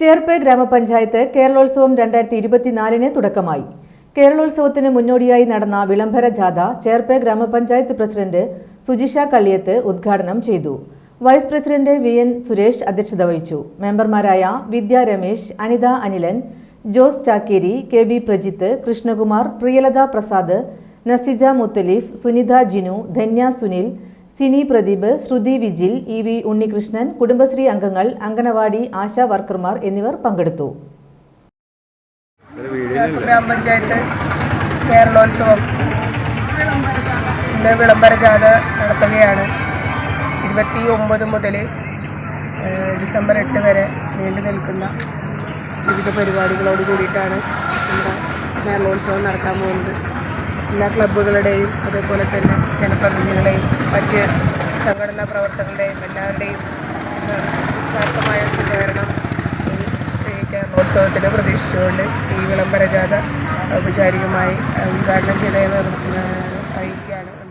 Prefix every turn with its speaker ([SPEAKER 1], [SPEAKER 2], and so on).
[SPEAKER 1] ചേർപ്പ് ഗ്രാമപഞ്ചായത്ത് കേരളോത്സവം രണ്ടായിരത്തി ഇരുപത്തിനാലിന് തുടക്കമായി. കേരളോത്സവത്തിന് മുന്നോടിയായി നടന്ന വിളംബര ജാഥ ചേർപ്പ് ഗ്രാമപഞ്ചായത്ത് പ്രസിഡന്റ് സുജിഷ കള്ളിയത്ത് ഉദ്ഘാടനം ചെയ്തു. Vice president V N Suresh അധ്യക്ഷത വഹിച്ചു. മെമ്പർമാരായ Vidya Ramesh Anitha Anilan Jose Chakkeri K B Prajith Krishnakumar Priyalatha Prasad Nasija Muthaleef Sunitha Jinu Dhanya Sunil Sini Pradeep Shruthi Vijil E V Unnikrishnan Kudumbashree അംഗങ്ങൾ അംഗനവാടി ആശാ വർക്കർമാർ എന്നിവർ പങ്കെടുത്തു.
[SPEAKER 2] ഗ്രാമപഞ്ചായത്ത് കേരളോത്സവം ഇന്ന് വിളംബര ജാഥ നടത്തുകയാണ്. ഇരുപത്തി ഒമ്പത് മുതൽ ഡിസംബർ എട്ട് വരെ നീണ്ടു നിൽക്കുന്ന വിവിധ പരിപാടികളോട് കൂടിയിട്ടാണ് നമ്മുടെ കേരളോത്സവം നടക്കാൻ പോകുന്നത്. എല്ലാ ക്ലബ്ബുകളുടെയും അതേപോലെ തന്നെ ജനപ്രതിനിധികളുടെയും മറ്റ് സംഘടനാ പ്രവർത്തകരുടെയും എല്ലാവരുടെയും സാർത്ഥമായ സഹകരണം ഈ പ്രതീക്ഷിച്ചുകൊണ്ട് ഈ വിളംബര ജാഥ ഔപചാരികമായി ഉദ്ഘാടനം ചെയ്തതെന്ന് അറിയിക്കുകയാണ്